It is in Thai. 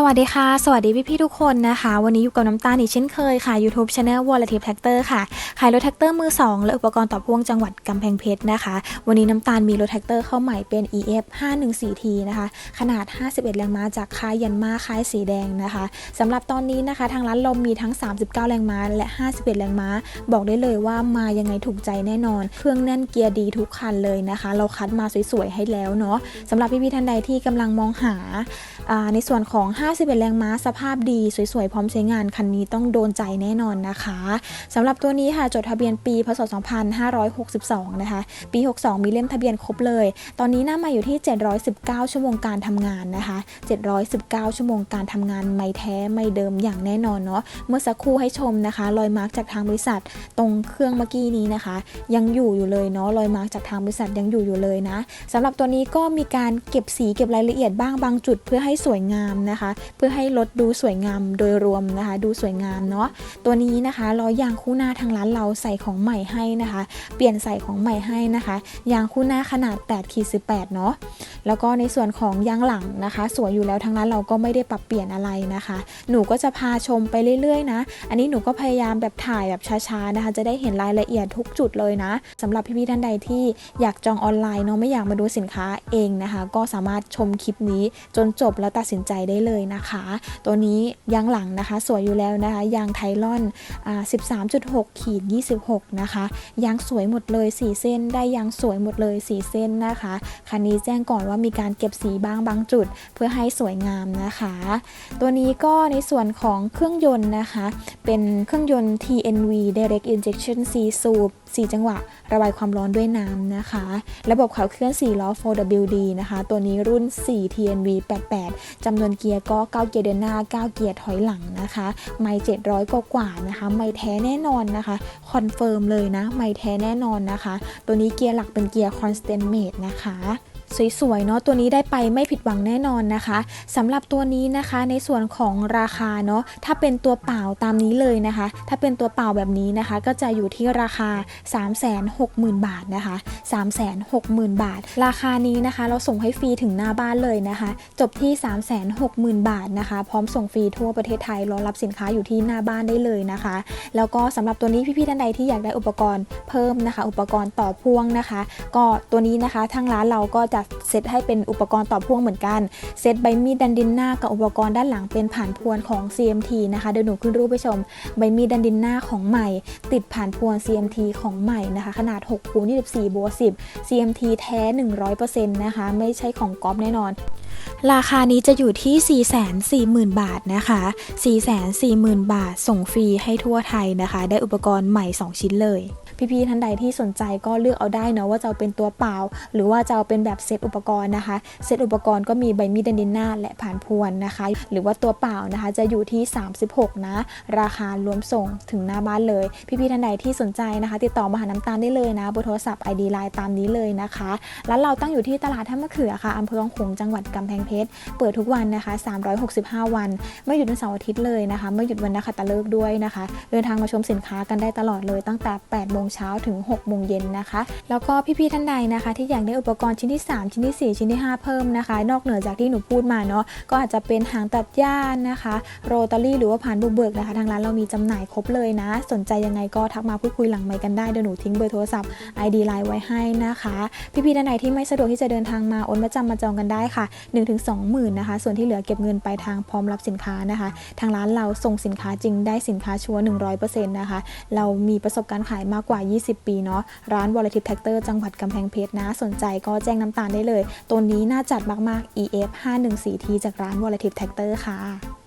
สวัสดีค่ะ สวัสดีพี่ๆทุกคนนะคะ วันนี้อยู่กับน้ำตาลอีกเช่นเคยค่ะ YouTube Channel w a l l a t i v e Tractor ค่ะ ขายรถแท็กเตอร์มือ 2 และอุปกรณ์ต่อพ่วงจังหวัดกำแพงเพชรนะคะ วันนี้น้ำตาลมีรถแท็กเตอร์เข้าใหม่เป็น EF 514T นะคะ ขนาด 51 แรงม้าจากค่ายยันมาค่ายสีแดงนะคะสำหรับตอนนี้นะคะ ทางร้านเรามีทั้ง 39 แรงม้าและ 51 แรงม้า บอกได้เลยว่ามายังไงถูกใจแน่นอน เครื่องแน่นเกียร์ดีทุกคันเลยนะคะ เราคัดมาสวยๆให้แล้วเนาะสำหรับพี่ๆท่านใดที่กำลังมองหาาในส่วนของ51แรงม้าสภาพดี สวยๆ พร้อมใช้งานคันนี้ต้องโดนใจแน่นอนนะคะสำหรับตัวนี้ค่ะจดทะเบียนปีพศ 2562 นะคะ ปี 62 มีเล่มทะเบียนครบเลย ตอนนี้หน้ามาอยู่ที่ 719 ชั่วโมงการทำงานนะคะ 719 ชั่วโมงการทำงานไม่แท้ไม่เดิมอย่างแน่นอนเนาะเมื่อสักครู่ให้ชมนะคะ รอยมาร์กจากทางบริษัท ตรงเครื่องเมื่อกี้นี้นะคะ ยังอยู่อยู่เลยเนาะรอยมาร์กจากทางบริษัทยังอยู่อยู่เลยนะสำหรับตัวนี้ก็มีการเก็บสีเก็บรายละเอียดบ้างบางจุดเพื่อให้สวยงามนะคะเพื่อให้รถดูสวยงามโดยรวมนะคะ ดูสวยงามเนาะตัวนี้นะคะล้อยางคู่หน้าทางร้านเราใส่ของใหม่ให้นะคะ เปลี่ยนใส่ของใหม่ให้นะคะ ยางคู่หน้าขนาด8ขีด18เนาะแล้วก็ในส่วนของยางหลังนะคะ สวยอยู่แล้วทางร้านเราก็ไม่ได้ปรับเปลี่ยนอะไรนะคะ หนูก็จะพาชมไปเรื่อยๆนะ อันนี้หนูก็พยายามแบบถ่ายแบบช้าๆนะคะ จะได้เห็นรายละเอียดทุกจุดเลยนะสำหรับพี่ๆท่านใดที่อยากจองออนไลน์เนาะไม่อยากมาดูสินค้าเองนะคะ ก็สามารถชมคลิปนี้จนจบแล้วตัดสินใจได้เลยนะคะ ตัวนี้ยางหลังนะคะ สวยอยู่แล้วนะคะ ยางไทลอนอ่า13.6ขีด26 นะคะ ยางสวยหมดเลย 4 เส้น ได้ยางสวยหมดเลย 4 เส้นนะคะ คันนี้แจ้งก่อนว่ามีการเก็บสีบ้างบางจุด เพื่อให้สวยงามนะคะ ตัวนี้ก็ในส่วนของเครื่องยนต์นะคะ เป็นเครื่องยนต์ TNV Direct Injection C Soup 4 จังหวะ ระบายความร้อนด้วยน้ำนะคะ ระบบขับเคลื่อน 4 ล้อ 4WD นะคะ ตัวนี้รุ่น 4 TNV 88จำนวนเกียร์ก็ 9 เกียร์เดินหน้า 9 เกียร์ถอยหลังนะคะ ไม่700 กว่ากว่าๆนะคะ ไม่แท้แน่นอนนะคะ คอนเฟิร์มเลยนะ ไม่แท้แน่นอนนะคะ ตัวนี้เกียร์หลักเป็นเกียร์ Constant Mate นะคะ สวยๆเนาะตัวนี้ได้ไปไม่ผิดหวังแน่นอนนะคะสำหรับตัวนี้นะคะในส่วนของราคาเนาะถ้าเป็นตัวเปล่าตามนี้เลยนะคะ ถ้าเป็นตัวเปล่าแบบนี้นะคะ ก็จะอยู่ที่ราคา 360,000 บาทนะคะ 360,000 บาท ราคานี้นะคะ เราส่งให้ฟรีถึงหน้าบ้านเลยนะคะ จบที่ 360,000 บาทนะคะ พร้อมส่งฟรีทั่วประเทศไทยรอรับสินค้าอยู่ที่หน้าบ้านได้เลยนะคะ แล้วก็สำหรับตัวนี้พี่ๆท่านใดที่อยากได้อุปกรณ์เพิ่มนะคะ อุปกรณ์ต่อพ่วงนะคะ ก็ตัวนี้นะคะทางร้านเราก็จะเซตให้เป็นอุปกรณ์ต่อพ่วงเหมือนกัน เซตใบมีดดันดินหน้ากับอุปกรณ์ด้านหลังเป็นผ่านพวนของ CMT นะคะเดี๋ยวหนูขึ้นรูปไปชม ใบมีดดันดินหน้าของใหม่ ติดผ่านพวน CMT ของใหม่นะคะ ขนาด6คูณ24บวก10 CMT แท้ 100%นะคะ ไม่ใช่ของก๊อปแน่นอนราคานี้จะอยู่ที่ 440,000 บาทนะคะ 440,000 บาทส่งฟรีให้ทั่วไทยนะคะ ได้อุปกรณ์ใหม่ 2 ชิ้นเลย พี่ๆท่านใดที่สนใจก็เลือกเอาได้เนาะว่าจะเอาเป็นตัวเปล่า หรือว่าจะเอาเป็นแบบเซตอุปกรณ์นะคะ เซตอุปกรณ์ก็มีใบมีดเดนดินหน้าและผ่านพวนนะคะ หรือว่าตัวเปล่านะคะจะอยู่ที่ 36 นะ ราคารวมส่งถึงหน้าบ้านเลย พี่ๆท่านใดที่สนใจนะคะ ติดต่อมาหาน้ำตาลได้เลยนะเบอร์โทรศัพท์ ID Line ตามนี้เลยนะคะร้านเราตั้งอยู่ที่ตลาดท่ามะเขือค่ะอำเภอคลองขลุงจังหวัดกำแพงเพชร เปิดทุกวันนะคะ 365 วัน ไม่หยุดวันเสาร์อาทิตย์เลยนะคะ ไม่หยุดวันนักขัตฤกษ์ด้วยนะคะ เดินทางมาชมสินค้ากันได้ตลอดเลยตั้งแต่8โมงเช้าถึง6โมงเย็นนะคะ แล้วก็พี่ๆท่านใดนะคะ ที่อยากได้อุปกรณ์ชิ้นที่ 3 ชิ้นที่ 4 ชิ้นที่ 5 เพิ่มนะคะ นอกเหนือจากที่หนูพูดมาเนาะก็อาจจะเป็นหางตัดหญ้านะคะ โรตารี่หรือว่าผ่านบุกเบิกนะคะ ทางร้านเรามีจำหน่ายครบเลยนะ สนใจยังไงก็ทักมาพูดคุยหลังไมค์กันได้เดี๋ยวหนูทิ้งเบอร์โทรศัพท์ ID ไลน์ไว้ให้นะคะ พี่ๆท่านใดที่ไม่สะดวกที่จะเดินทางมาโอนมาจำมาจองกันได้ค่ะ 1-2หมื่นนะคะ ส่วนที่เหลือเก็บเงินไปทางพร้อมรับสินค้านะคะ ทางร้านเราส่งสินค้าจริงได้สินค้าชัวร์100%นะคะเรามีประสบการณ์ขายมากกว่า20 ปีเนาะร้านวอลเลทิปแท็กเตอร์จังหวัดกำแพงเพชรนะ สนใจก็แจ้งน้ำตาลได้เลย ตัวนี้น่าจัดมากๆ EF 514T จากร้านวอลเลทิปแท็กเตอร์ค่ะ